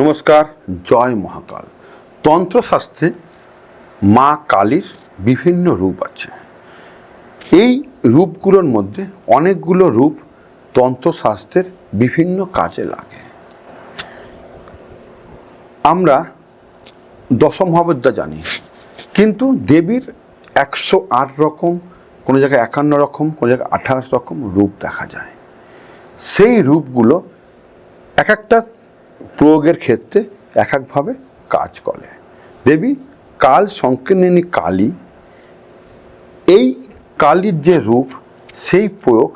নমস্কার, জয় মহাকাল। তন্ত্রশাস্ত্রে মা কালীর বিভিন্ন রূপ আছে। এই রূপগুলোর মধ্যে অনেকগুলো রূপ তন্ত্রশাস্ত্রের বিভিন্ন কাজে লাগে। আমরা দশমহাবিদ্যা জানি, কিন্তু দেবীর একশো আট রকম, কোনো জায়গায় একান্ন রকম, কোনো জায়গায় আঠাশ রকম রূপ দেখা যায়। সেই রূপগুলো এক একটা প্রয়োগের ক্ষেত্রে এক একভাবে কাজ করে। দেবী, কাল সংকীর্ণিনী কালী, এই কালীর যে রূপ, সেই প্রয়োগ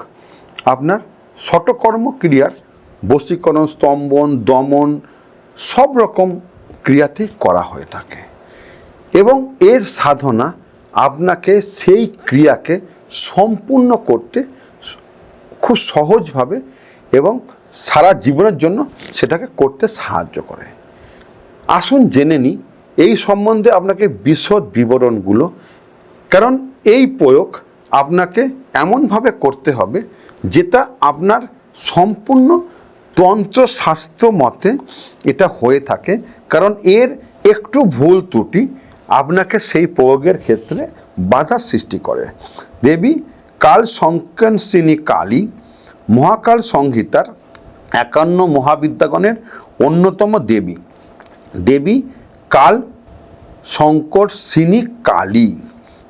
আপনার শটকর্ম ক্রিয়ার বশীকরণ, স্তম্ভন, দমন, সব রকম ক্রিয়াতেই করা হয়ে থাকে। এবং এর সাধনা আপনাকে সেই ক্রিয়াকে সম্পূর্ণ করতে খুব সহজভাবে এবং সারা জীবনের জন্য সেটাকে করতে সাহায্য করে। আসুন জেনে নিই, এই সম্বন্ধে আপনাকে বিশদ বিবরণগুলো, কারণ এই প্রয়োগ আপনাকে এমনভাবে করতে হবে যেটা আপনার সম্পূর্ণ তন্ত্রশাস্ত্র মতে এটা হয়ে থাকে, কারণ এর একটু ভুল ত্রুটি আপনাকে সেই প্রয়োগের ক্ষেত্রে বাধার সৃষ্টি করে। দেবী কাল সংকনসিনী কালী, মহাকাল সংহিতার একান্ন মহাবিদ্যাগণের অন্যতম দেবী। দেবী কাল শঙ্কর সিনী কালী।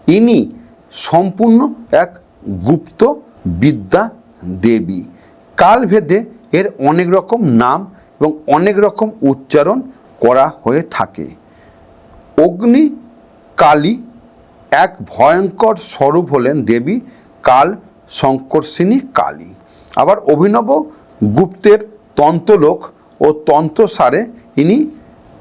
ইনি সম্পূর্ণ এক গুপ্ত বিদ্যা দেবী। কালভেদে এর অনেক রকম নাম এবং অনেক রকম উচ্চারণ করা হয়ে থাকে। অগ্নি কালী এক ভয়ঙ্কর স্বরূপ হলেন দেবী কাল শঙ্কর্ষিনী কালী। আবার অভিনব গুপ্তের তন্ত্রলোক ও তন্ত্রসারে ইনি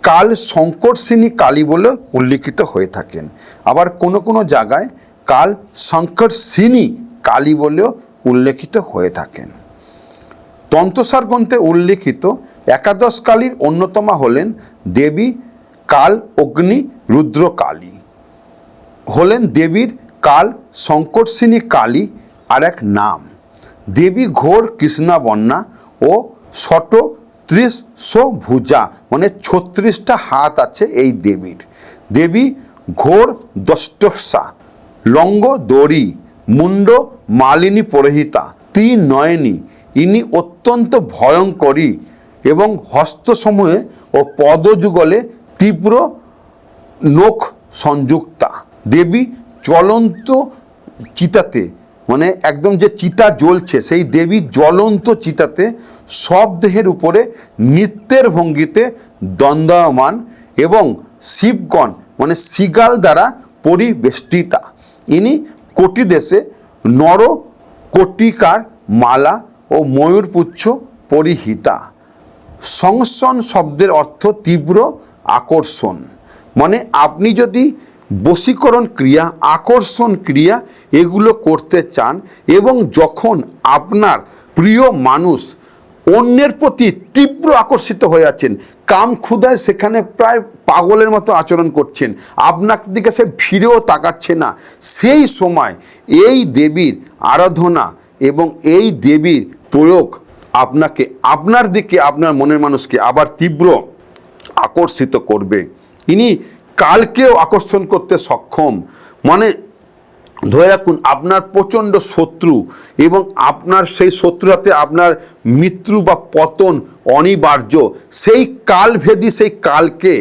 কাল শঙ্কর্ষিনী কালী বলে উল্লিখিত হয়ে থাকেন। আবার কোনো কোনো জায়গায় কাল শঙ্কর্ষিনী কালী বলেও উল্লেখিত হয়ে থাকেন। তন্ত্রসার গ্রন্থে উল্লিখিত একাদশ কালীর অন্যতমা হলেন দেবী কাল অগ্নি রুদ্র কালী। হলেন দেবীর কাল শঙ্কর্ষিনী কালী আর এক নাম। দেবী ঘোর কৃষ্ণাবন্যা ও শত ত্রিশ ভুজা মানে ছত্রিশটা হাত আছে এই দেবীর। দেবী ঘোর দষ্টসা, লঙ্গ দড়ি, মুন্ড মালিনী পরহিতা তিন নয়নী ইনি অত্যন্ত ভয়ঙ্করী এবং হস্তসমূহে ও পদযুগলে তীব্র নখ সংযুক্তা। দেবী চলন্ত চিতাতে মানে একদম যে চিতা জ্বলছে, সেই দেবী জ্বলন্ত চিতাতে সব দেহের উপরে নৃত্যের ভঙ্গিতে দ্বন্দ্বমান এবং শিবগণ মানে সিগাল দ্বারা পরিবেষ্টিতা। ইনি কোটি দেশে নর কোটিকার মালা ও ময়ূরপুচ্ছ পরিহিতা। সংসন শব্দের অর্থ তীব্র আকর্ষণ। মানে আপনি যদি বশীকরণ ক্রিয়া, আকর্ষণ ক্রিয়া এগুলো করতে চান এবং যখন আপনার প্রিয় মানুষ অন্যের প্রতি তীব্র আকর্ষিত হয়ে আছেন, কাম ক্ষুদায় সেখানে প্রায় পাগলের মতো আচরণ করছেন, আপনার দিকে সে ফিরেও তাকাচ্ছে না, সেই সময় এই দেবীর আরাধনা এবং এই দেবীর প্রয়োগ আপনাকে, আপনার দিকে, আপনার মনের মানুষকে আবার তীব্র আকর্ষিত করবে। ইনি কালকেও আকর্ষণ করতে সক্ষম। মানে ধরে রাখুন, আপনার প্রচণ্ড শত্রু এবং আপনার সেই শত্রুরাতে আপনার মৃত্যু বা পতন অনিবার্য। সেই কালভেদী, সেই কালকে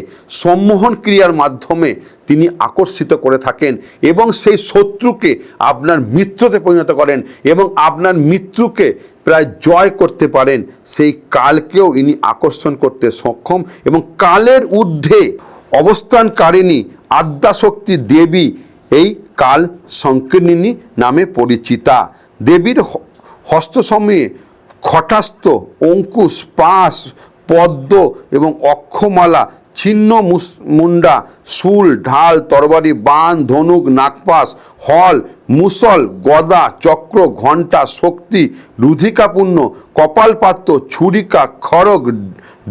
সম্মোহন ক্রিয়ার মাধ্যমে তিনি আকর্ষিত করে থাকেন এবং সেই শত্রুকে আপনার মিত্রতে পরিণত করেন এবং আপনার মৃত্যুকে প্রায় জয় করতে পারেন। সেই কালকেও ইনি আকর্ষণ করতে সক্ষম এবং কালের ঊর্ধ্বে অবস্থানকারিণী আদ্যাশক্তি দেবী এই কাল সংকীর্ণিনী নামে পরিচিতা। দেবীর হস্তসমে খটাস্ত অঙ্কুশ, পাশ, পদ্ম এবং অক্ষমালা ছিন্ন মুন্ডা, শুল, ঢাল, তরবারি বান ধনুক, নাগপাশ, হল, মুসল, গদা, চক্র, ঘণ্টা, শক্তি রুধিকাপূর্ণ কপালপাত্র, ছুরিকা, খড়গ,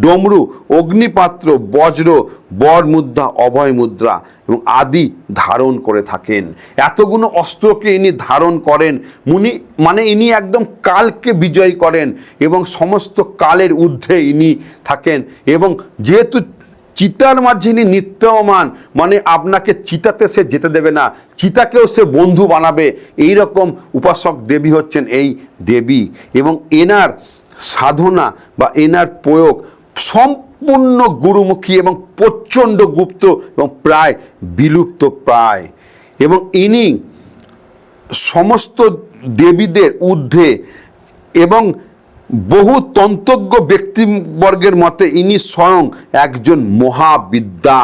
ডমরু, অগ্নিপাত্র, বজ্র বর মুদ্রা অভয় মুদ্রা এবং আদি ধারণ করে থাকেন। এতগুলো অস্ত্রকে ইনি ধারণ করেন। মুনি মানে ইনি একদম কালকে বিজয় করেন এবং সমস্ত কালের ঊর্ধ্বে ইনি থাকেন এবং যেহেতু চিতার মাঝে নিত্যমান। মানে আপনাকে চিতাতে সে যেতে দেবে না, চিতাকেও সে বন্ধু বানাবে। এই রকম উপাসক দেবী হচ্ছেন এই দেবী। এবং এনার সাধনা বা এনার প্রয়োগ সম্পূর্ণ গুরুমুখী এবং প্রচণ্ড গুপ্ত এবং প্রায় বিলুপ্ত প্রায়। এবং ইনি সমস্ত দেবীদের ঊর্ধ্বে এবং বহু তন্তজ্ঞ ব্যক্তিবর্গের মতে ইনি স্বয়ং একজন মহাবিদ্যা।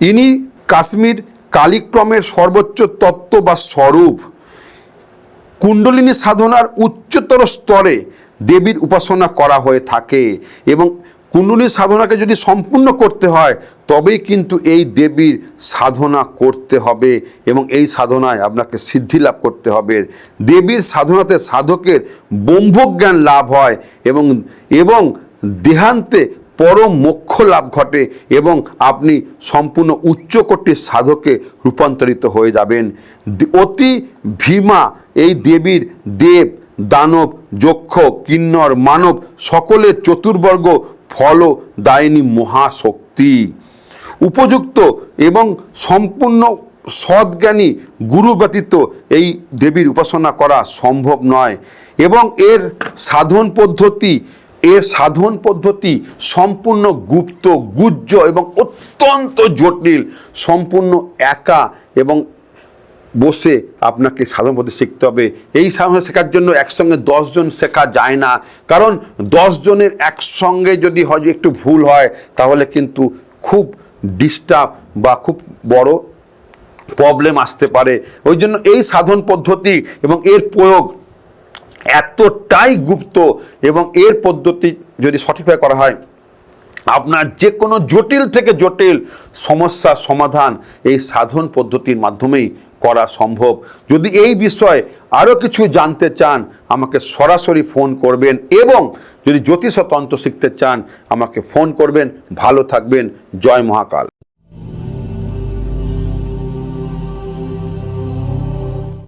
ইনি কাশ্মীর কালিক্রমের সর্বোচ্চ তত্ত্ব বা স্বরূপ। কুণ্ডলিনী সাধনার উচ্চতর স্তরে দেবীর উপাসনা করা হয়ে থাকে এবং কুণ্ডলিনী সাধনাকে যদি সম্পূর্ণ করতে হয়, তবেই কিন্তু এই দেবীর সাধনা করতে হবে এবং এই সাধনায় আপনাকে সিদ্ধি লাভ করতে হবে। দেবীর সাধনাতে সাধকের ব্রহ্মজ্ঞান লাভ হয় এবং এবং দেহান্তে পরম মোক্ষ লাভ ঘটে এবং আপনি সম্পূর্ণ উচ্চকোটির সাধকে রূপান্তরিত হয়ে যাবেন। অতি ভীমা এই দেবীর দেব, দানব, যক্ষ, কিন্নর, মানব সকলের চতুর্বর্গ ফল দায়নী মহাশক্তি। উপযুক্ত এবং সম্পূর্ণ সৎজ্ঞানী গুরু ব্যতীত এই দেবীর উপাসনা করা সম্ভব নয় এবং এর সাধন পদ্ধতি, এর সাধন পদ্ধতি সম্পূর্ণ গুপ্ত, গুজ্জ এবং অত্যন্ত জটিল, সম্পূর্ণ একা এবং বসে আপনাকে সাধন পদ্ধতি শিখতে হবে। এই সাধন শেখার জন্য একসঙ্গে দশজন শেখা যায় না। কারণ দশজনের একসঙ্গে যদি হয়, একটু ভুল হয়, তাহলে কিন্তু খুব ডিস্টার্ব বা খুব বড় প্রবলেম আসতে পারে। ওই জন্য এই সাধন পদ্ধতি এবং এর প্রয়োগ এতটাই গুপ্ত এবং এর পদ্ধতি যদি সঠিকভাবে করা হয়, আপনার যে কোনো জটিল থেকে জটিল সমস্যার সমাধান এই সাধন পদ্ধতির মাধ্যমেই করা সম্ভব। যদি এই বিষয়ে আরও কিছু জানতে চান, আমাকে সরাসরি ফোন করবেন এবং যদি জ্যোতিষতন্ত্র শিখতে চান, আমাকে ফোন করবেন। ভালো থাকবেন। জয় মহাকাল।